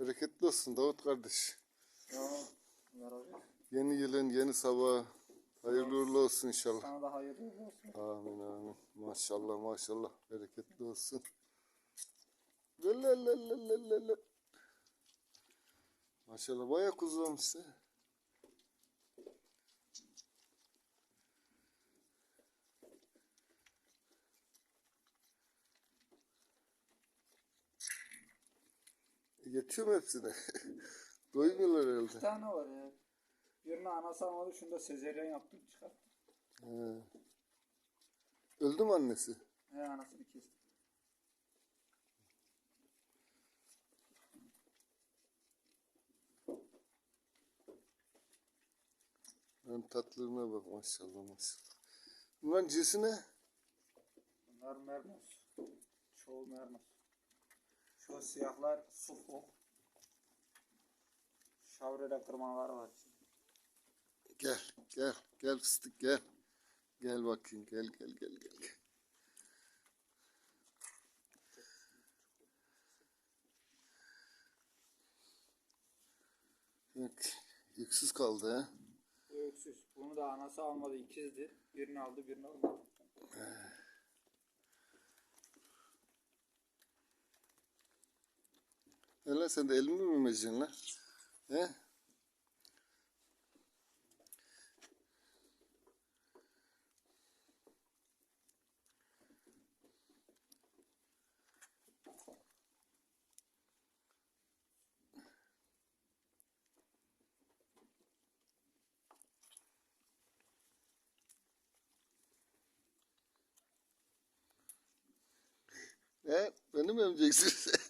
Bereketli olsun Davut kardeş. Ya, yararlı. Yeni yılın yeni sabahı hayırlı uğurlu olsun inşallah. Sana da hayırlı uğurlu olsun. Amin amin. Maşallah maşallah. Bereketli olsun. Lelelelelelele. Maşallah bayağı kuzu olmuşsun. Yetiyor mu hepsine? Doymuyorlar Bir herhalde. tane var ya. Birini anası almadı. Şunu da sezeryen yaptım çıkarttım. He. Öldü mü annesi? He anasını kestim. Lan tatlılığına bak maşallah maşallah. Bunların cinsi ne? Bunlar mermos. Çoğu mermos. Şu siyahlar sufok. Şavrede kırmalar var. Gel gel gel fıstık gel. Gel bakayım gel gel gel gel. gel. Yok, yüksüz kaldı ha. Öksüz. Bunu da anası almadı. ikizdi. Birini aldı birini almadı. Hele sen de elimi mi mecin lan? He? He? Beni mi emeceksin?